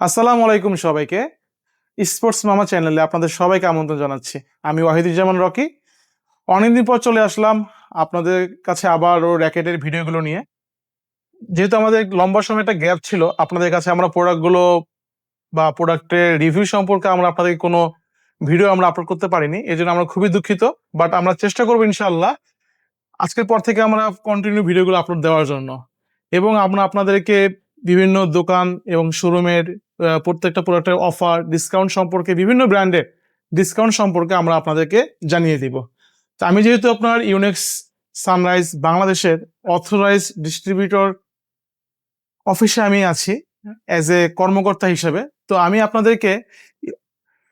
আসসালামু আলাইকুম সবাইকে। স্পোর্টস মামা চ্যানেলে আপনাদের সবাইকে আমন্ত্রণ জানাচ্ছি। আমি ওয়াহিদুজ্জামান রকি। অনেকদিন পর চলে আসলাম আপনাদের কাছে আবার ও র্যাকেটের ভিডিওগুলো নিয়ে। যেহেতু আমাদের লম্বা সময় একটা গ্যাপ ছিল, আপনাদের কাছে আমরা প্রোডাক্টগুলো বা প্রোডাক্টের রিভিউ সম্পর্কে আমরা আপনাদের কোনো ভিডিও আমরা আপলোড করতে পারিনি এই জন্য আমরা খুবই দুঃখিত। বাট আমরা চেষ্টা করব ইনশাল্লাহ আজকের পর থেকে আমরা কন্টিনিউ ভিডিওগুলো আপলোড দেওয়ার জন্য। এবং আমরা আপনাদেরকে বিভিন্ন দোকান এবং শোরুমের প্রত্যেকটা প্রোডাক্টের অফার ডিসকাউন্ট সম্পর্কে বিভিন্ন ব্র্যান্ডের ডিসকাউন্ট সম্পর্কে আমরা আপনাদেরকে জানিয়ে দিব। তো আমি যেহেতু আপনার ইউনেক্স সানরাইজ বাংলাদেশের অথরাইজ ডিস্ট্রিবিউটর অফিসে আমি আছি অ্যাজ এ কর্মকর্তা হিসেবে, তো আমি আপনাদেরকে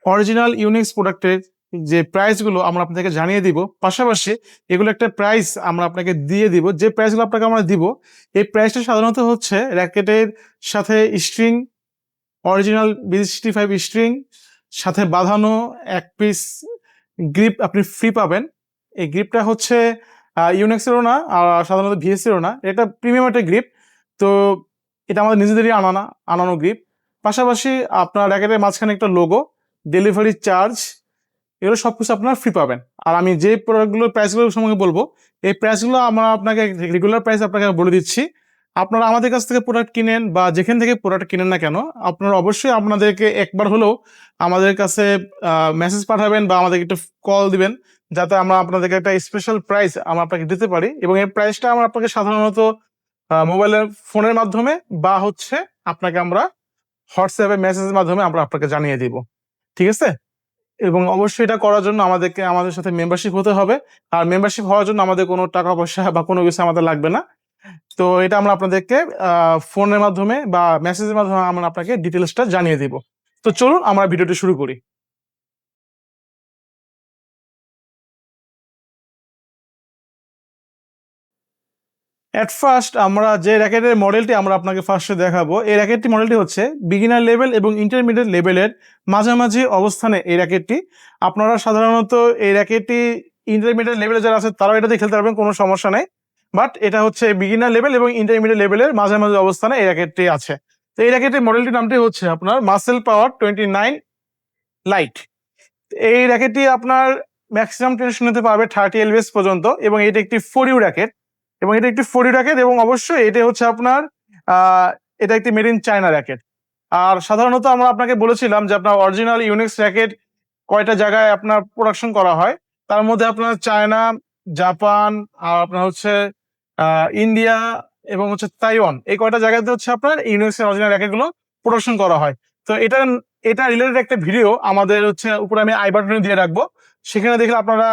অরিজিনাল ইউনিক্স প্রোডাক্টের যে প্রাইসগুলো আমরা আপনাদেরকে জানিয়ে দিব, পাশাপাশি এগুলো একটা প্রাইস আমরা আপনাকে দিয়ে দিব, যে প্রাইসগুলো আপনাকে আমরা দিব, এই প্রাইসটা সাধারণত হচ্ছে র্যাকেটের সাথে string original B sixty five string সাথে বাঁধানো এক পিস গ্রিপ আপনি ফ্রি পাবেন। এই গ্রিপটা হচ্ছে ইউনেক্সেরও না, আর সাধারণত ভিএসিরও না। এটা প্রিমিয়াম একটা গ্রিপ তো এটা আমাদের নিজেদেরই আনানা, আনানো গ্রিপ পাশাপাশি আপনার র্যাকেটের মাঝখানে একটা লোগো ডেলিভারি চার্জ এগুলো সব কিছু আপনার ফ্রি পাবেন। আর আমি যে প্রোডাক্টগুলোর প্রাইসগুলো সম্পর্কে বলব, এই প্রাইসগুলো আমরা আপনাকে রেগুলার প্রাইস আপনাকে বলে দিচ্ছি। আপনারা আমাদের কাছ থেকে প্রোডাক্ট কিনেন বা যেখান থেকে প্রোডাক্ট কিনেন না কেন, আপনারা অবশ্যই আপনাদেরকে একবার হলেও আমাদের কাছে মেসেজ পাঠাবেন বা আমাদেরকে একটু কল দিবেন, যাতে আমরা আপনাদেরকে একটা স্পেশাল প্রাইস আমরা আপনাকে দিতে পারি। এবং এই প্রাইসটা আমরা আপনাকে সাধারণত মোবাইলের ফোনের মাধ্যমে বা হচ্ছে আপনাকে আমরা হোয়াটসঅ্যাপে মেসেজের মাধ্যমে আমরা আপনাকে জানিয়ে দিব। ঠিক আছে? এবং অবশ্যই এটা করার জন্য আমাদেরকে, আমাদের সাথে মেম্বারশিপ হতে হবে। আর মেম্বারশিপ হওয়ার জন্য আমাদের কোনো টাকা পয়সা বা কোনো কিছু আমাদের লাগবে না। তো এটা আমরা আপনাদেরকে ফোনের মাধ্যমে বা মেসেজের মাধ্যমে আমরা আপনাকে ডিটেলসটা জানিয়ে দিব। তো চলুন আমরা ভিডিওটি শুরু করি। এট ফার্স্ট আমরা যে র্যাকেটের মডেলটি আমরা আপনাকে ফার্স্টে দেখাবো, এই র্যাকেটটি মডেলটি হচ্ছে বিগিনার লেভেল এবং ইন্টারমিডিয়েট লেভেলের মাঝামাঝি অবস্থানে এই র্যাকেটটি আপনারা সাধারণত এই র্যাকেটটি ইন্টারমিডিয়েট লেভেলে যারা আছে, তারাও এটাতে খেলতে পারবেন, কোনো সমস্যা নেই। বাট এটা হচ্ছে বিগিনার লেভেল এবং ইন্টারমিডিয়েট লেভেলের মাঝামাঝি অবস্থানে এই র্যাকেটটি আছে। তো এই র্যাকেটের মডেলটির নামটি হচ্ছে আপনার muscle power twenty nine light এই র্যাকেটটি আপনার ম্যাক্সিমাম টেনশন নিতে পারবে থার্টি এলবিএস পর্যন্ত এবং এটা একটি ফোর ইউ র্যাকেট এবং এটা একটি ফোর র্যাকেট এবং অবশ্যই এটা হচ্ছে আপনার এটা একটি মেড ইন চায়না র্যাকেট আর সাধারণত আমরা আপনাকে বলেছিলাম যে আপনার অরিজিনাল ইউনিক্স র্যাকেট কয়টা জায়গায় আপনার প্রোডাকশন করা হয়। তার মধ্যে আপনার চায়না জাপান আর আপনার হচ্ছে ইন্ডিয়া এবং হচ্ছে তাইওয়ান এই কয়টা জায়গাতে হচ্ছে আপনার ইউনিক্স অরিজিনাল র্যাকেটগুলো প্রোডাকশন করা হয়। তো এটা এটা রিলেটেড একটা ভিডিও আমাদের হচ্ছে উপরে আমি আই দিয়ে রাখব। সেখানে দেখলে আপনারা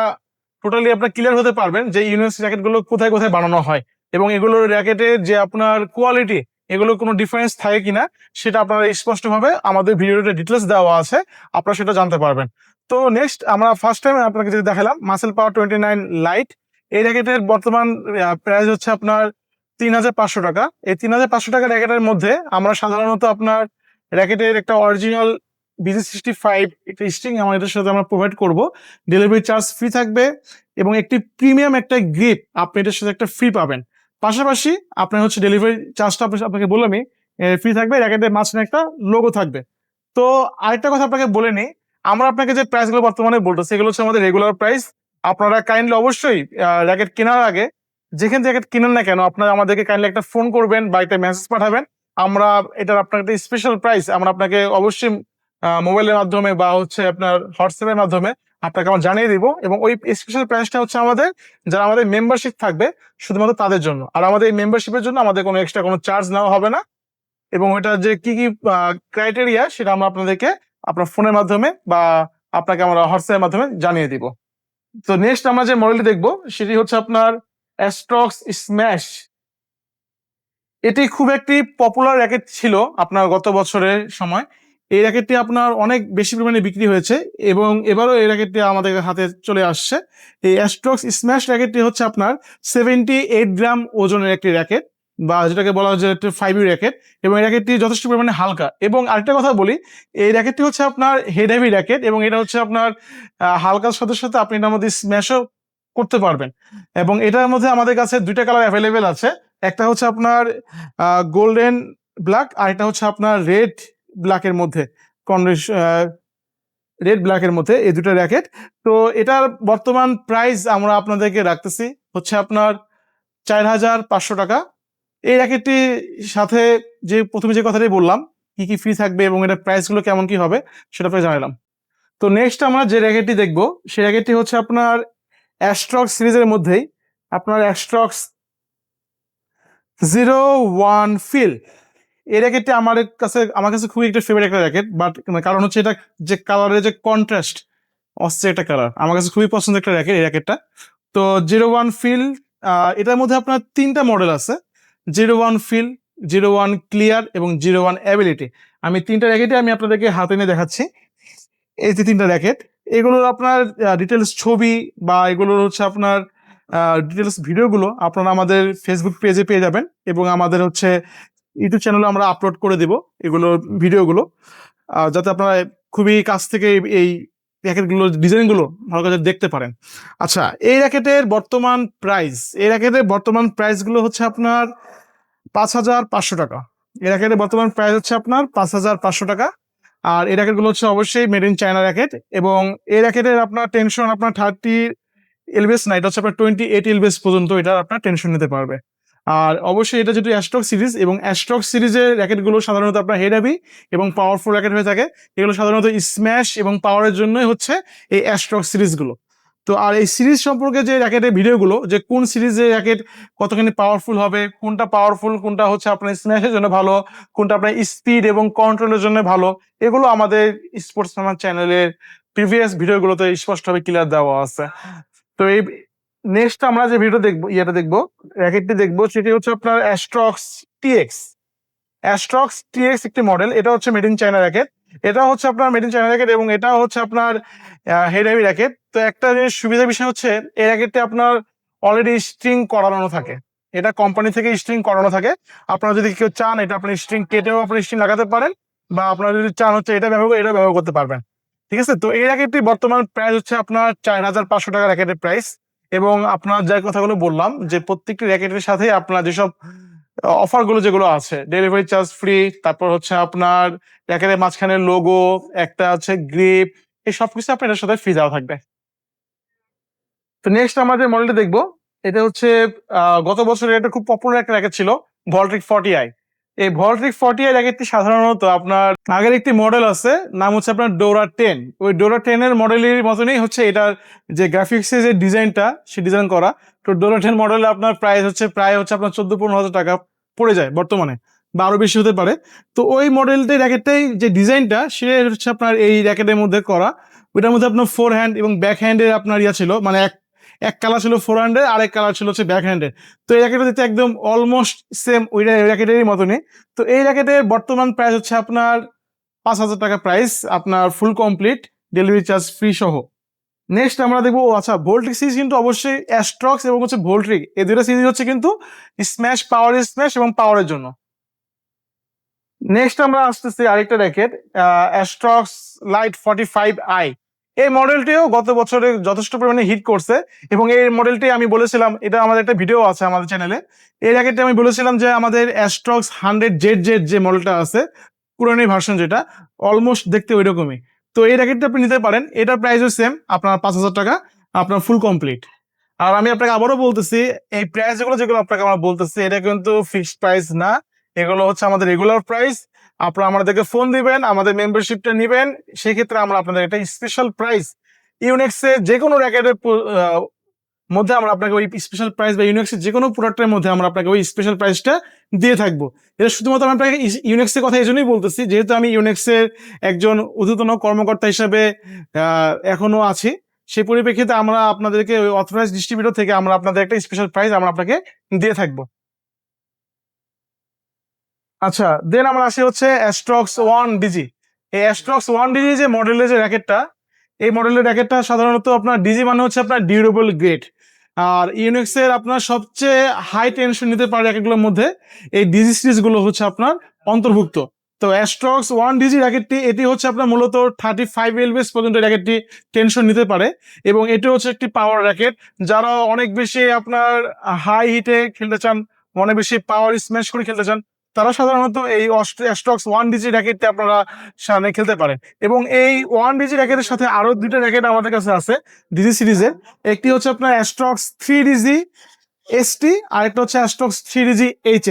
টোটালি আপনার ক্লিয়ার হতে পারবেন যে ইউনিভার্স র্যাকেটগুলো কোথায় কোথায় বানানো হয় এবং এগুলোর র্যাকেটের যে আপনার কোয়ালিটি এগুলো কোনো ডিফারেন্স থাকে কিনা সেটা আপনারা স্পষ্টভাবে আমাদের ভিডিওতে ডিটেলস দেওয়া আছে, আপনারা সেটা জানতে পারবেন। তো নেক্সট আমরা ফার্স্ট টাইম আপনাকে যেটা দেখালাম muscle power twenty nine light এই র্যাকেটের বর্তমান প্রাইস হচ্ছে আপনার তিন হাজার পাঁচশো টাকা। এই তিন হাজার পাঁচশো টাকা র্যাকেটের মধ্যে আমরা সাধারণত আপনার র্যাকেটের একটা অরিজিনাল বিজি সিক্সটি ফাইভ একটা স্ট্রিং আমার এটার সাথে আমরা প্রোভাইড করব। ডেলিভারি চার্জ ফ্রি থাকবে এবং একটি প্রিমিয়াম একটা গ্রিপ আপনি এটার সাথে একটা ফ্রি পাবেন। পাশাপাশি আপনার হচ্ছে ডেলিভারি চার্জটা আপনাকে বললামই ফ্রি থাকবে র্যাকেটের মাঝখানে একটা লোগো থাকবে। তো আরেকটা কথা আপনাকে বলে নিই, আমরা আপনাকে যে প্রাইসগুলো বর্তমানে বলতেছি সেগুলো হচ্ছে আমাদের রেগুলার প্রাইস আপনারা কাইন্ডলি অবশ্যই র্যাকেট কেনার আগে, যেখান থেকে কিনেন না কেন, আপনারা আমাদেরকে কাইন্ডলি একটা ফোন করবেন বা একটা মেসেজ পাঠাবেন। আমরা এটার আপনার একটা স্পেশাল প্রাইস আমরা আপনাকে অবশ্যই মোবাইলের মাধ্যমে বা হচ্ছে আপনার হোয়াটসঅ্যাপের মাধ্যমে আপনাকে আমরা জানিয়ে দিব এবং ওই স্পেশাল প্রাইসটা হচ্ছে আমাদের, যারা আমাদের মেম্বারশিপ থাকবে শুধুমাত্র তাদের জন্য। আর আমাদের এই মেম্বারশিপের জন্য আমাদের কোনো এক্সট্রা কোনো চার্জ নেওয়া হবে না। এবং ওইটা যে কি কি ক্রাইটেরিয়া সেটা আমরা আপনাদেরকে আপনার ফোনের মাধ্যমে বা আপনাকে আমরা হোয়াটসঅ্যাপের মাধ্যমে জানিয়ে দিব। তো নেক্সট আমরা যে মডেলটি দেখব, সেটি হচ্ছে আপনার অ্যাস্ট্রক্স স্ম্যাশ এটি খুব একটি পপুলার র্যাকেট ছিল আপনার গত বছরের সময়। এই র্যাকেটটি আপনার অনেক বেশি পরিমাণে বিক্রি হয়েছে এবং এবারও এই র্যাকেটটি আমাদের হাতে চলে আসছে। এই অ্যাস্ট্রক্স স্ম্যাশ র্যাকেটটি হচ্ছে আপনার সেভেন্টি এইট গ্রাম ওজনের একটি র্যাকেট বা যেটাকে বলা হয় যে ফাইভ ইউ র্যাকেট এবং এই র্যাকেটটি যথেষ্ট পরিমাণে হালকা। এবং আরেকটা কথা বলি, এই র্যাকেটটি হচ্ছে আপনার হেড হেভি র্যাকেট এবং এটা হচ্ছে আপনার হালকার সাথে সাথে আপনি এটার মধ্যে স্ম্যাশও করতে পারবেন। এবং এটার মধ্যে আমাদের কাছে দুইটা কালার অ্যাভেলেবেল আছে। একটা হচ্ছে আপনার গোল্ডেন ব্ল্যাক আর এটা হচ্ছে আপনার রেড ব্ল্যাকের মধ্যে রেড ব্ল্যাকের মধ্যে এই দুটো র্যাকেট তো এটার বর্তমান প্রাইস আমরা আপনাদেরকে রাখতেছি হচ্ছে আপনার চার হাজার পাঁচশো টাকা। এই র্যাকেটটির সাথে যে প্রথমে যে কথাটাই বললাম, কি কি ফ্রি থাকবে এবং এটার প্রাইসগুলো কেমন কি হবে সেটা আপনাকে জানালাম। তো নেক্সট আমরা যে র্যাকেটটি দেখব সেই র্যাকেটটি হচ্ছে আপনার অ্যাস্ট্রক্স সিরিজের মধ্যেই আপনার অ্যাস্ট্রক্স জিরো ওয়ান ফিল এই র্যাকেটটি আমার কাছে আমার কাছে খুবই একটা ফেভারিট একটা র্যাকেট বাট কারণ হচ্ছে এটা যে কালারের যে কন্ট্রাস্ট অস্থির একটা কালার আমার কাছে খুবই পছন্দের একটা র্যাকেট এই র্যাকেটটা তো জিরো ওয়ান ফিল এটার মধ্যে আপনার তিনটা মডেল আছে। Zero one feel zero one clear এবং জিরো ওয়ান অ্যাবিলিটি আমি তিনটা র্যাকেটে আমি আপনাদেরকে হাতে নিয়ে দেখাচ্ছি। এই যে তিনটা র্যাকেট এগুলোর আপনার ডিটেলস ছবি বা এগুলোর হচ্ছে আপনার ডিটেলস ভিডিওগুলো আপনারা আমাদের ফেসবুক পেজে পেয়ে যাবেন এবং আমাদের হচ্ছে ইউটিউব চ্যানেলে আমরা আপলোড করে দিব এগুলো, ভিডিওগুলো। যাতে আপনারা খুবই কাছ থেকে এই- র্যাকেটগুলো ডিজাইনগুলো ভালো করে দেখতে পারেন। আচ্ছা এই র্যাকেটের বর্তমান প্রাইস এই র্যাকেটের বর্তমান প্রাইসগুলো হচ্ছে আপনার পাঁচ হাজার পাঁচশো টাকা। এই র্যাকেটের বর্তমান প্রাইস হচ্ছে আপনার পাঁচ হাজার পাঁচশো টাকা। আর এই র্যাকেটগুলো হচ্ছে অবশ্যই মেড ইন চায়না র্যাকেট এবং এই র্যাকেটের আপনার টেনশন আপনার থার্টি এলবেস না, এটা হচ্ছে আপনার টোয়েন্টি এইট এলবেস পর্যন্ত এটার আপনার টেনশন নিতে পারবে। আর অবশ্যই এটা যেহেতু অ্যাস্ট্রক সিরিজ এবং অ্যাস্ট্রক সিরিজের র্যাকেটগুলো সাধারণত আপনার হেড হ্যাভি এবং পাওয়ারফুল র্যাকেট হয়ে থাকে। এগুলো সাধারণত স্ম্যাশ এবং পাওয়ারের জন্যই হচ্ছে এই অ্যাস্ট্রক সিরিজগুলো তো আর এই সিরিজ সম্পর্কে যে র্যাকেটের ভিডিওগুলো যে কোন সিরিজের র্যাকেট কতখানি পাওয়ারফুল হবে, কোনটা পাওয়ারফুল কোনটা হচ্ছে আপনার স্ম্যাশের জন্য ভালো, কোনটা আপনার স্পিড এবং কন্ট্রোলের জন্য ভালো, এগুলো আমাদের স্পোর্টস চ্যানেলের প্রিভিয়াস ভিডিওগুলোতে স্পষ্টভাবে ক্লিয়ার দেওয়া আছে। তো এই নেক্সট আমরা যে ভিডিও দেখব, ইয়েটা দেখব র্যাকেটটি দেখব, সেটি হচ্ছে আপনার অ্যাস্ট্রক্স টিএক্স অ্যাস্ট্রক্স টিএক্স একটি মডেল এটা হচ্ছে মেড ইন চায়না র্যাকেট এটা হচ্ছে আপনার মেড ইন চায়না র্যাকেট এবং এটা হচ্ছে আপনার হেড হেভি র্যাকেট তো একটা জিনিস সুবিধা বিষয় হচ্ছে, এই র্যাকেটটি আপনার অলরেডি স্ট্রিং করানো থাকে। এটা কোম্পানি থেকে স্ট্রিং করানো থাকে। আপনারা যদি কেউ চান, এটা আপনি স্ট্রিং কেটেও আপনি স্ট্রিং লাগাতে পারেন বা আপনারা যদি চান হচ্ছে এটা ব্যবহার করে, এটা ব্যবহার করতে পারবেন। ঠিক আছে? তো এই র্যাকেটটি বর্তমান প্রাইস হচ্ছে আপনার চার হাজার পাঁচশো টাকা র্যাকেটের প্রাইস এবং আপনার যে কথাগুলো বললাম, যে প্রত্যেকটি র্যাকেটের সাথে আপনার যেসব অফারগুলো যেগুলো আছে ডেলিভারি চার্জ ফ্রি তারপর হচ্ছে আপনার র্যাকেটের মাঝখানে লোগো একটা হচ্ছে গ্রিপ এই সব কিছু আপনার এটার সাথে ফ্রি দেওয়া থাকবে। তো নেক্সট আমরা যে মডেলটা দেখব, এটা হচ্ছে গত বছরের এটা খুব পপুলার একটা র্যাকেট ছিল ভল্ট্রিক ফর্টি আই এই ভলট্রিক ফর্টি আই র্যাকেটটি সাধারণত আপনার আগের একটি মডেল আছে, নাম হচ্ছে আপনার ডোরা টেন ওই ডোরা টেনের মডেলের মতনই হচ্ছে এটার যে গ্রাফিক্সের যে ডিজাইনটা সে ডিজাইন করা। তো ডোরা টেন মডেলে আপনার প্রাইস হচ্ছে, প্রায় হচ্ছে আপনার চোদ্দ পনেরো হাজার টাকা পড়ে যায় বর্তমানে, বা আরও বেশি হতে পারে। তো ওই মডেলটাই র্যাকেটটাই যে ডিজাইনটা সে হচ্ছে আপনার এই র্যাকেটের মধ্যে করা। ওইটার মধ্যে আপনার ফোর হ্যান্ড এবং ব্যাক হ্যান্ডের আপনার ইয়া ছিল মানে এক এক কালার ছিল ফোর হ্যান্ডের আরেক কালার ছিল হচ্ছে ব্যাক হ্যান্ডের তো এই র্যাকেটটা দিতে একদম অলমোস্ট সেম ওই র্যাকেটেরই মতনই। তো এই র্যাকেটের বর্তমান প্রাইস হচ্ছে আপনার পাঁচ হাজার টাকা প্রাইস আপনার full complete delivery charge free সহ। নেক্সট আমরা দেখব আচ্ছা ভোল্ট্রিক সিরিজ কিন্তু অবশ্যই অ্যাস্ট্রক্স এবং হচ্ছে ভোল্ট্রিক এই দুটো সিরিজ হচ্ছে কিন্তু স্ম্যাশ পাওয়ার স্ম্যাশ এবং পাওয়ারের জন্য। নেক্সট আমরা আসতেছি আরেকটা racket Astrox light forty five I এই মডেলটিও গত বছরে যথেষ্ট পরিমাণে হিট করছে এবং এই মডেলটি আমি বলেছিলাম, এটা আমাদের একটা ভিডিও আছে আমাদের চ্যানেলে এই র্যাকেটটি আমি বলেছিলাম যে আমাদের অ্যাস্ট্রক্স হান্ড্রেড জেড জেড যে মডেলটা আছে, পুরানি ভার্সন যেটা অলমোস্ট দেখতে ওই রকমই তো এই র্যাকেটটা আপনি নিতে পারেন, এটার প্রাইসও সেম আপনার পাঁচ হাজার টাকা, আপনার ফুল কমপ্লিট আর আমি আপনাকে আবারও বলতেছি, এই প্রাইস যেগুলো যেগুলো আপনাকে আমরা বলতেছি, এটা কিন্তু ফিক্সড প্রাইস না, এগুলো হচ্ছে আমাদের রেগুলার প্রাইস আপনারা আমাদেরকে ফোন দিবেন আমাদের মেম্বারশিপটা নিবেন। সেক্ষেত্রে আমরা আপনাদের একটা স্পেশাল প্রাইস ইউনেক্সে যে কোনো র্যাকেটের মধ্যে আমরা আপনাকে ওই স্পেশাল প্রাইস বা ইউনেক্সের যে কোনো প্রোডাক্টের মধ্যে আমরা আপনাকে ওই স্পেশাল প্রাইসটা দিয়ে থাকব। এটা শুধুমাত্র আমি আপনাকে ইউনেক্সের কথা এই জন্যই বলতেছি যেহেতু আমি ইউনেক্সের একজন ঊর্ধ্বতন কর্মকর্তা হিসাবে আহ, এখনও আছি সেই পরিপ্রেক্ষিতে আমরা আপনাদেরকে ওই অথরাইজ ডিস্ট্রিবিউটর থেকে আমরা আপনাদের একটা স্পেশাল প্রাইস আমরা আপনাকে দিয়ে থাকব। আচ্ছা দেন আমরা আসি হচ্ছে অ্যাস্ট্রক্স ওয়ান ডিজি এই অ্যাস্ট্রক্স ওয়ান ডিজি যে মডেলের যে র্যাকেটটা এই মডেলের র্যাকেটটা সাধারণত আপনার ডিজি মানে হচ্ছে আপনার ডিউরেবল গ্রেড আর ইউনিক্সের আপনার সবচেয়ে হাই টেনশন নিতে পারে র্যাকেটগুলোর মধ্যে, এই ডিজি সিরিজগুলো হচ্ছে আপনার অন্তর্ভুক্ত। তো অ্যাস্ট্রক্স ওয়ান ডিজি র্যাকেটটি এটি হচ্ছে আপনার মূলত থার্টি ফাইভ এলবিএস পর্যন্ত র্যাকেটটি টেনশন নিতে পারে, এবং এটি হচ্ছে একটি পাওয়ার র্যাকেট যারা অনেক বেশি আপনার হাই হিটে খেলতে চান, অনেক বেশি পাওয়ার স্ম্যাশ করে খেলতে চান তারা সাধারণত এই অস্ট্রক্স ওয়ান ডিজি র্যাকেটটা আপনারা সামনে খেলতে পারেন। এবং এই ওয়ান ডিজি র্যাকেটের সাথে আরও দুইটা র্যাকেট আমাদের কাছে আছে ডিজি সিরিজের একটি হচ্ছে আপনার অ্যাস্ট্রক্স থ্রি ডিজি এসটি আর একটা হচ্ছে অ্যাস্ট্রক্স থ্রি ডিজি এইচ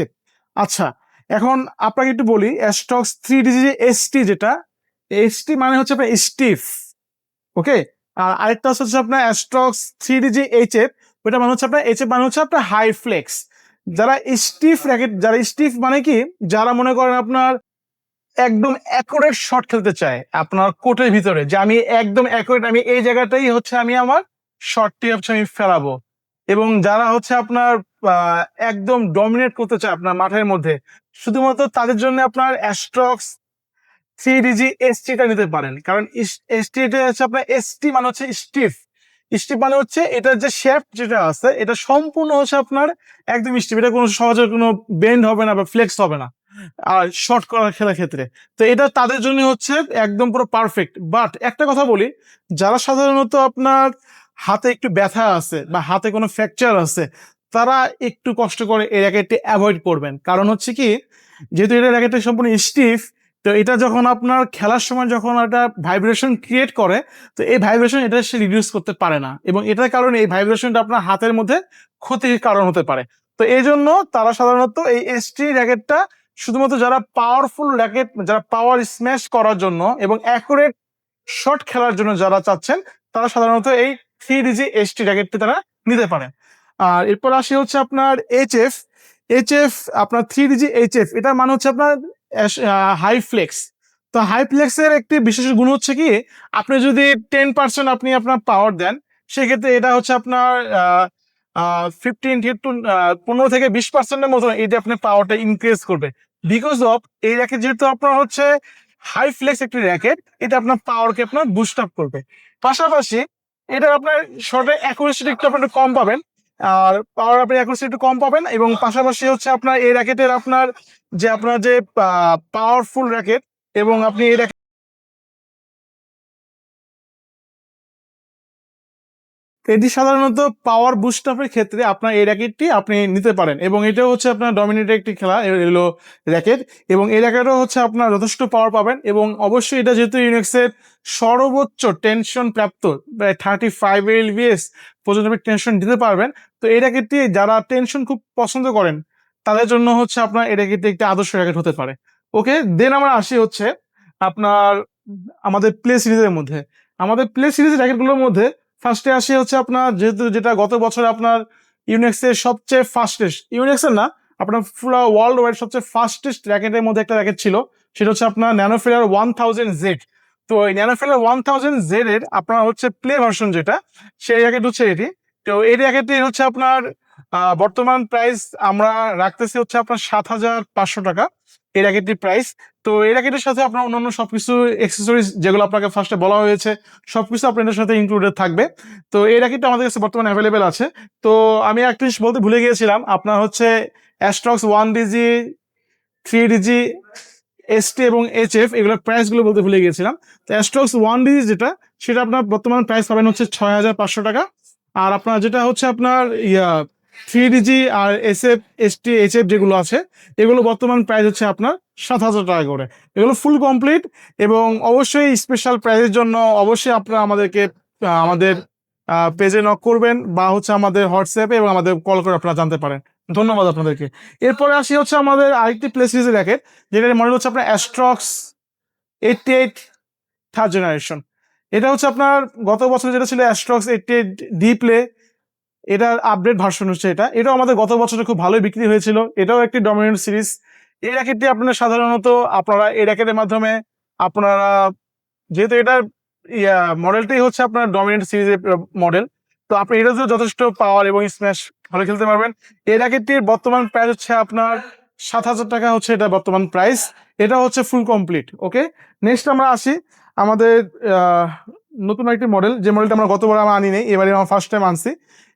আচ্ছা এখন আপনাকে একটু বলি, অ্যাস্ট্রক্স থ্রি ডিজি এসটি যেটা এসটি মানে হচ্ছে আপনার স্টিফ ওকে আর আরেকটা হচ্ছে আপনার Astrox three DG H F ওইটা মানে হচ্ছে আপনার এইচ এফ মানে হচ্ছে আপনার হাই ফ্লেক্স যারা স্টিফ র্যাকেট যারা স্টিফ মানে কি? যারা মনে করেন আপনার একদম অ্যাকোরেট শট খেলতে চায় আপনার কোর্টের ভিতরে, যে আমি একদম অ্যাকোরেট আমি এই জায়গাটাই হচ্ছে আমি আমার শটটি হচ্ছে আমি ফেলাবো। এবং যারা হচ্ছে আপনার একদম ডমিনেট করতে চায় আপনার মাঠের মধ্যে, শুধুমাত্র তাদের জন্য আপনার অ্যাস্ট্রক্স থ্রি ডিজি এসটিটা নিতে পারেন। কারণ এসটি এটা হচ্ছে আপনার এসটি মানে হচ্ছে স্টিফ স্টিফ মানে হচ্ছে এটার যে শেপ যেটা আছে, এটা সম্পূর্ণ হচ্ছে আপনার একদম স্টিফ এটা কোনো সহজে কোনো বেন্ড হবে না বা ফ্লেক্স হবে না, আর শর্ট করার খেলার ক্ষেত্রে। তো এটা তাদের জন্য হচ্ছে একদম পুরো পারফেক্ট বাট একটা কথা বলি, যারা সাধারণত আপনার হাতে একটু ব্যথা আছে বা হাতে কোনো ফ্র্যাকচার আছে, তারা একটু কষ্ট করে এই র্যাকেটটি অ্যাভয়েড করবেন। কারণ হচ্ছে কি, যেহেতু এটা র্যাকেটটা সম্পূর্ণ স্টিফ তো এটা যখন আপনার খেলার সময় যখন একটা ভাইব্রেশন ক্রিয়েট করে, তো এই ভাইব্রেশন এটা সে রিডিউস করতে পারে না। এবং এটার কারণে এই ভাইব্রেশনটা আপনার হাতের মধ্যে ক্ষতির কারণ হতে পারে। তো এই জন্য তারা সাধারণত এই এসটি র্যাকেটটা শুধুমাত্র যারা পাওয়ারফুল র্যাকেট যারা পাওয়ার স্ম্যাশ করার জন্য এবং অ্যাকুরেট শট খেলার জন্য যারা চাচ্ছেন, তারা সাধারণত এই থ্রি ডিজি এসটি র্যাকেটটি তারা নিতে পারেন। আর এরপর আসি হচ্ছে আপনার এইচ এফ এইচ এফ আপনার থ্রি ডিজি এইচ এফ এটা মানে হচ্ছে আপনার হাই ফ্লেক্স তো হাই ফ্লেক্সের একটি বিশেষ গুণ হচ্ছে কি, আপনি যদি টেন পার্সেন্ট আপনি আপনার পাওয়ার দেন, সেক্ষেত্রে এটা হচ্ছে আপনার ফিফটিন টু পনেরো থেকে বিশ পার্সেন্টের মতো এটা আপনার পাওয়ারটা ইনক্রিজ করবে। বিকজ অফ এই র্যাকেট যেহেতু আপনার হচ্ছে হাই ফ্লেক্স একটি র্যাকেট এটা আপনার পাওয়ারকে আপনার বুস্ট আপ করবে। পাশাপাশি এটা আপনার শর্টে অ্যাকুরেসিটি একটু আপনার কম পাবেন। আর পাওয়ার আপনি এখন একটু কম পাবেন এবং পাশাপাশি হচ্ছে আপনার এই র্যাকেটের আপনার যে আপনার যে পাওয়ারফুল র্যাকেট এবং আপনি এই এটি সাধারণত পাওয়ার বুস্ট আপের ক্ষেত্রে আপনার এই র্যাকেটটি আপনি নিতে পারেন এবং এটাও হচ্ছে আপনার ডমিনেটের একটি খেলা এলো র্যাকেট এবং এই র্যাকেটও হচ্ছে আপনার যথেষ্ট পাওয়ার পাবেন এবং অবশ্যই এটা যেহেতু ইউনিক্সের সর্বোচ্চ টেনশন প্রাপ্ত, প্রায় থার্টি ফাইভ এলভিএস পর্যন্ত আপনি টেনশন দিতে পারবেন, তো এই র্যাকেটটি যারা টেনশন খুব পছন্দ করেন, তাদের জন্য হচ্ছে আপনার এই র্যাকেটটি একটি আদর্শ র্যাকেট হতে পারে। ওকে দেন আমরা আসি হচ্ছে আপনার আমাদের প্লে সিরিজের মধ্যে। আমাদের প্লে সিরিজ র্যাকেটগুলোর মধ্যে ফার্স্টে আসি হচ্ছে আপনার, যেহেতু যেটা গত বছর আপনার ইউনেক্সের সবচেয়ে ফাস্টেস্ট ইউনেক্সের না, আপনার পুরো ওয়ার্ল্ড ওয়াইড সবচেয়ে ফাস্টেস্ট র্যাকেটের মধ্যে একটা র্যাকেট ছিল, সেটা হচ্ছে আপনার ন্যানোফিলার ওয়ান থাউজেন্ড জেড তো এই ন্যানোফিলার ওয়ান থাউজেন্ড জেড এর আপনার হচ্ছে প্লে ভার্সন যেটা, সেই র্যাকেট হচ্ছে এটি। তো এই র্যাকেটটি হচ্ছে আপনার বর্তমান প্রাইস আমরা রাখতেছি হচ্ছে আপনার সাত হাজার পাঁচশো টাকা। এই র্যাকেটটির প্রাইস তো এই র্যাকেটের সাথে আপনার অন্যান্য সবকিছু এক্সেসরিজ যেগুলো আপনাকে ফার্স্টে বলা হয়েছে সব সবকিছু আপনাদের সাথে ইনক্লুডেড থাকবে। তো এই র্যাকেটটা আমাদের কাছে বর্তমানে অ্যাভেলেবেল আছে। তো আমি একটা জিনিস বলতে ভুলে গিয়েছিলাম, আপনার হচ্ছে Astrox one DG three DG ST এবং এইচ এফ এগুলোর প্রাইসগুলো বলতে ভুলে গিয়েছিলাম। তো অ্যাস্ট্রক্স ওয়ান ডিজি যেটা, সেটা আপনার বর্তমান প্রাইস পাবেন হচ্ছে ছয় হাজার পাঁচশো টাকা। আর আপনার যেটা হচ্ছে আপনার ইয়া থ্রি আর S F S T H F যেগুলো আছে, এগুলো বর্তমান প্রাইস হচ্ছে আপনার সাত হাজার টাকা করে। এগুলো ফুল কমপ্লিট এবং অবশ্যই স্পেশাল প্রাইজের জন্য অবশ্যই আপনারা আমাদেরকে আমাদের পেজে নক করবেন বা হচ্ছে আমাদের হোয়াটসঅ্যাপে এবং আমাদের কল করে আপনারা জানতে পারেন। ধন্যবাদ আপনাদেরকে। এরপরে আসি হচ্ছে আমাদের আরেকটি প্লে সিরিজের র্যাকেট যেটার মডেল হচ্ছে আপনার Astrox eighty eight third generation এটা হচ্ছে আপনার গত বছর যেটা ছিল Astrox eighty eight D play এটার আপডেট ভার্সন হচ্ছে এটা। এটাও আমাদের গত বছরে খুব ভালোই বিক্রি হয়েছিল। এটাও একটি ডমিনেন্ট সিরিজ এই র্যাকেটটি আপনারা সাধারণত আপনারা এই র্যাকেটের মাধ্যমে আপনারা, যেহেতু এটার ইয়া মডেলটাই হচ্ছে আপনার ডমিনেন্ট সিরিজের মডেল তো আপনি এটাতেও যথেষ্ট পাওয়ার এবং স্ম্যাশ ভালো খেলতে পারবেন। এই র্যাকেটটির বর্তমান প্রাইস হচ্ছে আপনার সাত হাজার টাকা হচ্ছে এটা বর্তমান প্রাইস এটা হচ্ছে ফুল কমপ্লিট ওকে নেক্সট আমরা আসি আমাদের নতুন একটি মডেল যে মডেলটা আমরা গতবার আমরা আনি নেই, এবারে আমরা ফার্স্ট টাইম আনছি।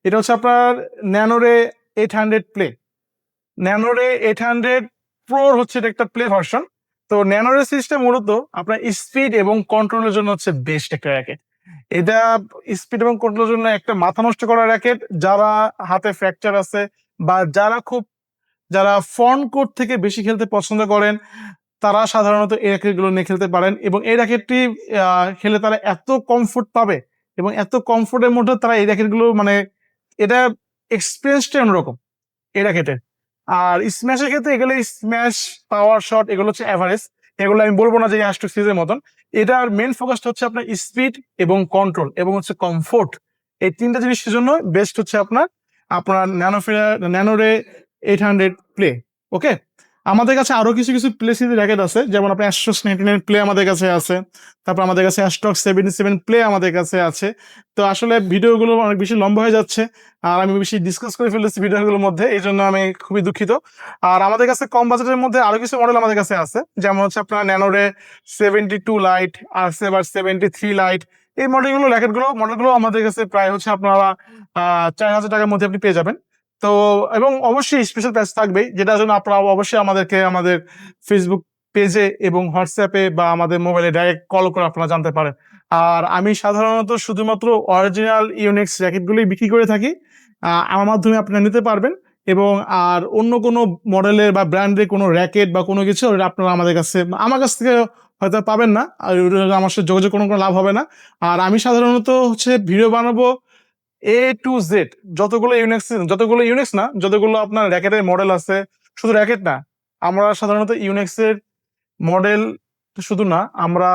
এটা হচ্ছে আপনার Nanoray eight hundred play Nanoray eight hundred প্রোর হচ্ছে এটা একটা প্লে ভার্সন তো ন্যানোরে সিস্টেম মূলত আপনার স্পিড এবং কন্ট্রোলের জন্য হচ্ছে বেস্ট একটা র্যাকেট এটা স্পিড এবং কন্ট্রোলের জন্য একটা মাথা নষ্ট করা র্যাকেট যারা হাতে ফ্র্যাকচার আছে বা যারা খুব, যারা ফ্রন্ট কোর্ট থেকে বেশি খেলতে পছন্দ করেন, তারা সাধারণত এই র্যাকেটগুলো নিয়ে খেলতে পারেন এবং এই র্যাকেটটি খেলে তারা এত কমফোর্ট পাবে এবং এত কমফোর্টের মধ্যে তারা এই র্যাকেটগুলো মানে এটা এক্সপিরিয়েন্সটা অন্যরকম, এটা ক্ষেত্রে আর স্ম্যাশের ক্ষেত্রে এগুলো স্ম্যাশ পাওয়ার শট এগুলো হচ্ছে অ্যাভারেজ এগুলো আমি বলব না যে অ্যাস্টু সিজের মতন। এটার মেন ফোকাসটা হচ্ছে আপনার স্পিড এবং কন্ট্রোল এবং হচ্ছে কমফোর্ট এই তিনটা জিনিসের জন্য বেস্ট হচ্ছে আপনার আপনার Nanoflare Nanoray eight hundred play okay আমাদের কাছে আরও কিছু কিছু প্লে সিরিজ র্যাকেট আছে। যেমন আপনার অ্যাস্ট্রোস নাইনটি নাইন প্লে আমাদের কাছে আছে। তারপর আমাদের কাছে অ্যাস্ট্রক সেভেন্টি সেভেন প্লে আমাদের কাছে আছে। তো আসলে ভিডিওগুলো অনেক বেশি লম্বা হয়ে যাচ্ছে। আর আমি বেশি ডিসকাস করে ফেলেছি ভিডিওগুলোর মধ্যে, এই জন্য আমি খুবই দুঃখিত। আর আমাদের কাছে কম বাজেটের মধ্যে আরও কিছু মডেল আমাদের কাছে আছে। যেমন হচ্ছে আপনার ন্যানোরে সেভেন্টি টু লাইট আর সেভার সেভেন্টি থ্রি লাইট এই মডেলগুলো র্যাকেটগুলো মডেলগুলো আমাদের কাছে প্রায় হচ্ছে আপনারা চার হাজার টাকার মধ্যে আপনি পেয়ে যাবেন। তো, এবং অবশ্যই স্পেশাল প্রাইস থাকবে যেটার জন্য আপনারা অবশ্যই আমাদেরকে আমাদের ফেসবুক পেজে এবং হোয়াটসঅ্যাপে বা আমাদের মোবাইলে ডাইরেক্ট কল করে আপনারা জানতে পারেন। আর আমি সাধারণত শুধুমাত্র অরিজিনাল ইউনিক্স র্যাকেটগুলোই বিক্রি করে থাকি আমার মাধ্যমে আপনারা নিতে পারবেন এবং আর অন্য কোনো মডেলের বা ব্র্যান্ডের কোনো র্যাকেট বা কোনো কিছু আপনারা আমাদের কাছে, আমার কাছ থেকে হয়তো পাবেন না, আর আমার সাথে যোগাযোগ কোনো কোনো লাভ হবে না। আর আমি সাধারণত হচ্ছে ভিডিও বানাবো এ টু জেড যতগুলো ইউনিক্স যতগুলো ইউনিক্স না, যতগুলো আপনার র্যাকেটের মডেল আছে, শুধু র্যাকেট না, আমরা সাধারণত ইউনিক্সের মডেল শুধু না, আমরা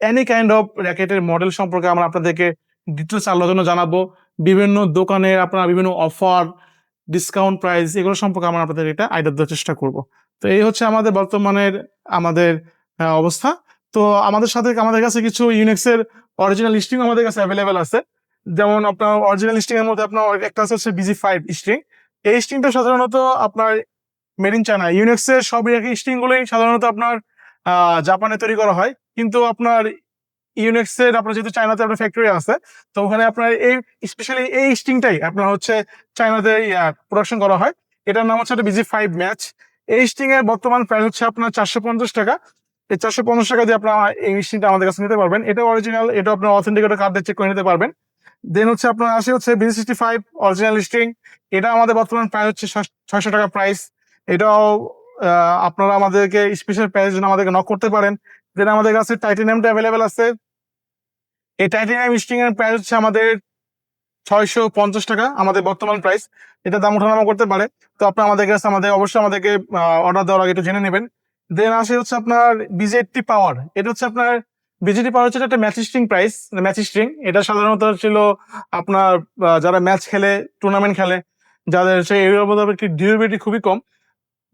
এনি কাইন্ড অফ র্যাকেটের মডেল সম্পর্কে আমরা আপনাদেরকে ডিটেলস আলোচনা জানাব, বিভিন্ন দোকানে আপনারা বিভিন্ন অফার ডিসকাউন্ট প্রাইস এগুলো সম্পর্কে আমরা আপনাদের এটা আইডিয়া দেওয়ার চেষ্টা করব। তো এই হচ্ছে আমাদের বর্তমানের আমাদের অবস্থা। তো আমাদের সাথে, আমাদের কাছে কিছু ইউনিক্সের অরিজিনাল লিস্টিং আমাদের কাছে অ্যাভেলেবেল আছে। যেমন আপনার অরিজিনাল লিস্টিং এর মধ্যে আপনার একটা হচ্ছে বিজি ফাইভ স্ট্রিং এই স্ট্রিংটা সাধারণত আপনার মেড ইন চায়না ইউনিক্সের সব স্ট্রিং গুলোই সাধারণত আপনার জাপানে তৈরি করা হয়। কিন্তু আপনার ইউনিক্সের আপনার যেহেতু চায়নাতে আপনার ফ্যাক্টরি আছে, তো ওখানে আপনার এই স্পেশালি এই স্ট্রিংটাই আপনার হচ্ছে চায়নাতে প্রোডাকশন করা হয়। এটার নাম হচ্ছে একটা বিজি ফাইভ ম্যাচ এই স্ট্রিং এর বর্তমান প্রাইস হচ্ছে আপনার চারশো পঞ্চাশ টাকা। এই চারশো পঞ্চাশ টাকা দিয়ে আপনার এই স্ট্রিংটা আমাদের কাছে নিতে পারবেন। এটা অরিজিনাল এটা আপনার অথেন্টিকেটের কার্ড চেক করে নিতে পারবেন। দেন হচ্ছে আপনার আসে হচ্ছে BG sixty five original string এটা আমাদের বর্তমান প্রাইস হচ্ছে ছয়শো টাকা প্রাইস এটাও আপনারা আমাদেরকে স্পেশাল প্রাইস জন্য আমাদেরকে নক করতে পারেন। দেন আমাদের কাছে টাইটেনিয়ামটা অ্যাভেলেবেল আছে। এই টাইটেনিয়াম স্ট্রিং এর প্রাইস হচ্ছে আমাদের ছয়শো পঞ্চাশ টাকা, আমাদের বর্তমান প্রাইস এটা দাম ওঠানামা করতে পারে। তো আপনি আমাদের কাছে, আমাদের, অবশ্যই আমাদেরকে অর্ডার দেওয়ার আগে একটু জেনে নেবেন। দেন আসে হচ্ছে আপনার বিজেটি পাওয়ার এটা হচ্ছে আপনার বিজেটি পাওয়ার হচ্ছে একটা match string price match string এটা সাধারণত ছিল আপনার যারা ম্যাচ খেলে টুর্নামেন্ট খেলে, যাদের সেই এগুলোর মধ্যে একটি ডিউরেবিলিটি খুবই কম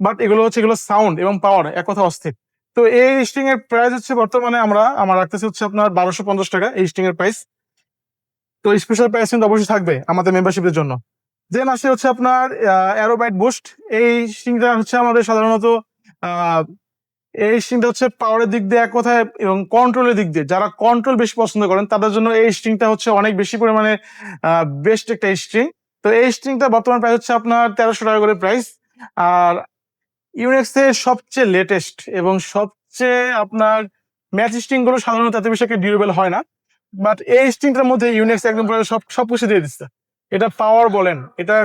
বাট এগুলো হচ্ছে এগুলো সাউন্ড এবং পাওয়ার এক কথা অস্থির। তো এই স্ট্রিং এর প্রাইস হচ্ছে বর্তমানে আমরা, আমার রাখতেছি হচ্ছে আপনার বারোশো পঞ্চাশ টাকা এই স্ট্রিং এর প্রাইস তো স্পেশাল প্রাইস কিন্তু অবশ্যই থাকবে আমাদের মেম্বারশিপের জন্য। দেন আসে হচ্ছে আপনার অ্যারোবাইট বুস্ট এই স্ট্রিংটা হচ্ছে আমাদের সাধারণত এই স্ট্রিংটা হচ্ছে পাওয়ারের দিক দিয়ে এক কথায় এবং কন্ট্রোলের দিক দিয়ে। যারা কন্ট্রোল বেশি পছন্দ করেন, তাদের জন্য এই স্ট্রিংটা হচ্ছে অনেক বেশি পরিমাণে বেস্ট একটা স্ট্রিং তো এই স্ট্রিংটা বর্তমান প্রাইস হচ্ছে আপনার তেরোশো টাকা করে প্রাইস আর ইউনিক্সের সবচেয়ে লেটেস্ট এবং সবচেয়ে আপনার ম্যাচ স্ট্রিংগুলো সাধারণত এত বেশি একটা ডিউরেবল হয় না। বাট এই স্ট্রিংটার মধ্যে ইউনেক্স একদম সব সব কিছু দিয়ে দিচ্ছে। এটা পাওয়ার বলেন, এটা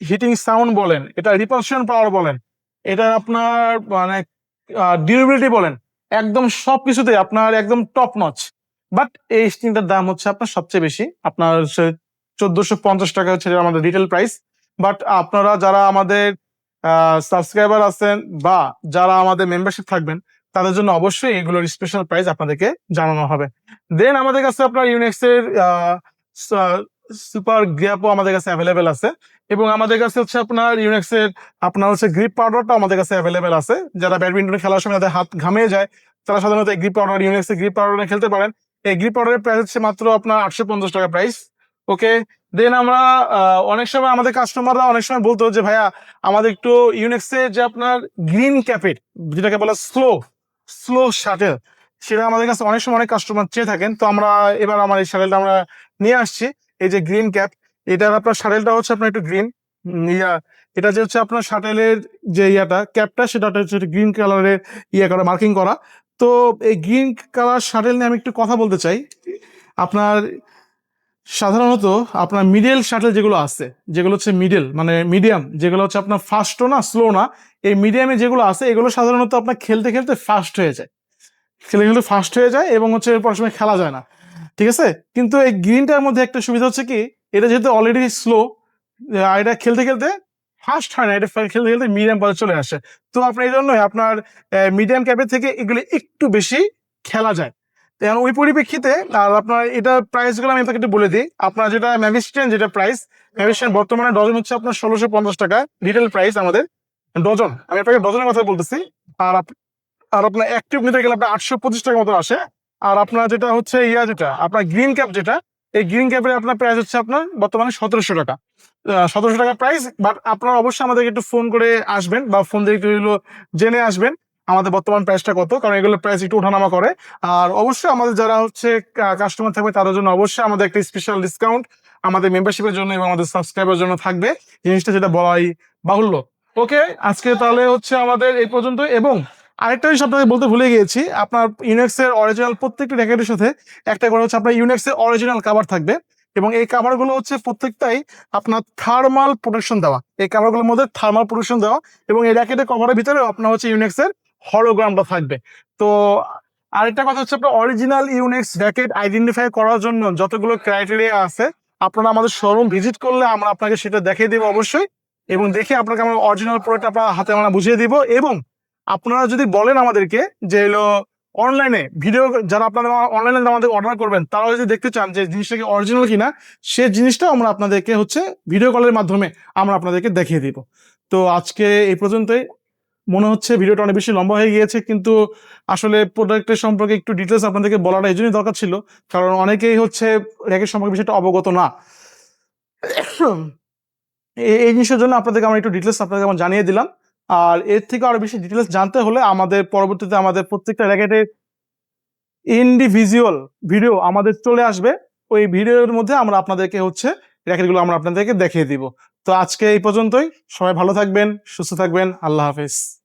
হিটিং সাউন্ড বলেন, এটা রিপালশন পাওয়ার বলেন, এটা আপনার মানে ডিউরেবিলিটি বলেন, একদম সব কিছুতেই আপনার একদম টপ নচ বাট এই স্ট্রিংটার দাম হচ্ছে আপনার সবচেয়ে বেশি। আপনার হচ্ছে চোদ্দশো পঞ্চাশ টাকা হচ্ছে আমাদের রিটেল প্রাইস বাট আপনারা যারা আমাদের সাবস্ক্রাইবার আছেন বা যারা আমাদের মেম্বারশিপ থাকবেন, তাদের জন্য অবশ্যই এগুলোর স্পেশাল প্রাইস আপনাদেরকে জানানো হবে। দেন আমাদের কাছে আপনার ইউনিক্সের সুপার গ্রিয়াপও আমাদের কাছে অ্যাভেলেবেল আছে। এবং আমাদের কাছে হচ্ছে আপনার ইউনেক্সের আপনার হচ্ছে গ্রিপ পাউডারটা আমাদের কাছে অ্যাভেলেবেল আছে। যারা ব্যাডমিন্টন খেলার সময় তাদের হাত ঘামিয়ে যায়, তারা সাধারণত গ্রিপ পাউডার ইউনিক্সের গ্রিপ পাউডার খেলতে পারেন। এই গ্রিপ পাউডারের প্রাইস হচ্ছে মাত্র আপনার আটশো পঞ্চাশ টাকা প্রাইস ওকে দেন আমরা অনেক সময় আমাদের কাস্টমাররা অনেক সময় বলতো যে, ভাইয়া, আমাদের একটু ইউনিক্সে যে আপনার গ্রিন ক্যাপেট যেটাকে বলে স্লো স্লো শাটেল সেটা আমাদের কাছে অনেক সময় অনেক কাস্টমার চেয়ে থাকেন। তো আমরা এবার আমার এই শাটেলটা আমরা নিয়ে আসছি। এই যে গ্রিন ক্যাপ এটার আপনার শাটেলটা হচ্ছে আপনার একটু গ্রিন ইয়া, এটা যে হচ্ছে আপনার শাটেলের যে ইয়াটা ক্যাপটা সেটা হচ্ছে গ্রিন কালারের ইয়ে করা মার্কিং করা। তো এই গ্রিন কালার শাটেল নিয়ে আমি একটু কথা বলতে চাই। আপনার সাধারণত আপনার মিডল শাটেল যেগুলো আছে, যেগুলো হচ্ছে মিডল মানে মিডিয়াম যেগুলো হচ্ছে আপনার ফাস্টও না স্লো না, এই মিডিয়ামে যেগুলো আছে, এগুলো সাধারণত আপনার খেলতে খেলতে ফাস্ট হয়ে যায়। খেলে খেলতে ফাস্ট হয়ে যায় এবং হচ্ছে এরপর সময় খেলা যায় না। ঠিক আছে? কিন্তু এই গ্রিনটার মধ্যে একটা সুবিধা হচ্ছে কি, এটা যেহেতু অলরেডি স্লো এটা খেলতে খেলতে ফাস্ট হয় না, এটা খেলতে খেলতে মিডিয়াম পর্যায়ে চলে আসে। তো আপনার এই জন্যই আপনার মিডিয়াম ক্যাপের থেকে এগুলো একটু বেশি খেলা যায়। ওই পরিপ্রেক্ষিতে, আর আপনার এটা প্রাইসগুলো আমি আপনাকে একটু বলে দিই। আপনার যেটা ম্যাভিস্টেন যেটা প্রাইস ম্যাভিস্টেন বর্তমানে ডজন হচ্ছে আপনার ষোলোশো পঞ্চাশ টাকা রিটেল প্রাইস আমাদের ডজন। আমি আপনাকে ডজনের কথা বলতেছি। আর আর আপনার অ্যাক্টিভ নিতে গেলে আপনার আটশো পঁচিশ টাকা মতো আসে। আর আপনার যেটা হচ্ছে ইয়া যেটা, আপনার গ্রিন ক্যাপ যেটা, এই গ্রিন ক্যাপের আপনার প্রাইস হচ্ছে আপনার বর্তমানে সতেরোশো টাকা। সতেরোশো টাকা প্রাইস বাট আপনার অবশ্যই আমাদেরকে একটু ফোন করে আসবেন বা ফোন দিয়ে একটু জেনে আসবেন আমাদের বর্তমান প্রাইসটা কত, কারণ এগুলো প্রাইস একটু ওঠানামা করে। আর অবশ্যই আমাদের যারা হচ্ছে কাস্টমার থাকবে তাদের জন্য অবশ্যই আমাদের একটা স্পেশাল ডিসকাউন্ট আমাদের মেম্বারশিপের জন্য এবং আমাদের সাবস্ক্রাইবার জন্য থাকবে। জিনিসটা যেটা বলাই বাহুল্য। ওকে আজকে তাহলে হচ্ছে আমাদের এই পর্যন্ত এবং আরেকটা জিনিস আপনাকে বলতে ভুলে গিয়েছি, আপনার ইউনেক্স এর অরিজিনাল প্রত্যেকটি র্যাকেটের সাথে একটা করে হচ্ছে আপনার ইউনেক্স এর অরিজিনাল কাভার থাকবে এবং এই কাভারগুলো হচ্ছে প্রত্যেকটাই আপনার থার্মাল প্রোটেকশন দেওয়া। এই কাভারগুলোর মধ্যে থার্মাল প্রোটেকশন দেওয়া এবং এই র্যাকেটের কভারের ভিতরে আপনার হচ্ছে ইউনেক্স এর হলোগ্রামটা থাকবে। তো আরেকটা কথা হচ্ছে আপনার অরিজিনাল ইউনেক্স র্যাকেট আইডেন্টিফাই করার জন্য যতগুলো ক্রাইটেরিয়া আছে, আপনারা আমাদের শোরুম ভিজিট করলে আমরা আপনাকে সেটা দেখিয়ে দেবো অবশ্যই এবং দেখে আপনাকে আমরা অরিজিনাল প্রোডাক্ট আপনার হাতে আমরা বুঝিয়ে দিব এবং আপনারা যদি বলেন আমাদেরকে যে এলো অনলাইনে ভিডিও যারা আপনারা অনলাইনে আমাদের অর্ডার করবেন, তারা যদি দেখতে চান যে জিনিসটা কি অরিজিনাল কিনা, সে জিনিসটা আমরা আপনাদেরকে হচ্ছে ভিডিও কলের মাধ্যমে আমরা আপনাদেরকে দেখিয়ে দিব। তো আজকে এই পর্যন্তই। মনে হচ্ছে ভিডিওটা অনেক বেশি লম্বা হয়ে গিয়েছে, কিন্তু আসলে প্রোডাক্টের সম্পর্কে একটু ডিটেলস আপনাদেরকে বলাটা এই জন্যই দরকার ছিল, কারণ অনেকেই হচ্ছে র্যাকের সম্পর্কে বিষয়টা অবগত না। এই- এই জিনিসের জন্য আপনাদেরকে আমরা একটু ডিটেলস আপনাদেরকে আমার জানিয়ে দিলাম। আর এর থেকে আরও বেশি ডিটেলস জানতে হলে আমাদের পরবর্তীতে আমাদের প্রত্যেকটা র্যাকেটের ইন্ডিভিজুয়াল ভিডিও আমাদের চলে আসবে। ওই ভিডিওর মধ্যে আমরা আপনাদেরকে হচ্ছে র্যাকেটগুলো আমরা আপনাদেরকে দেখিয়ে দিব। তো আজকে এই পর্যন্তই। সবাই ভালো থাকবেন, সুস্থ থাকবেন। আল্লাহ হাফেজ।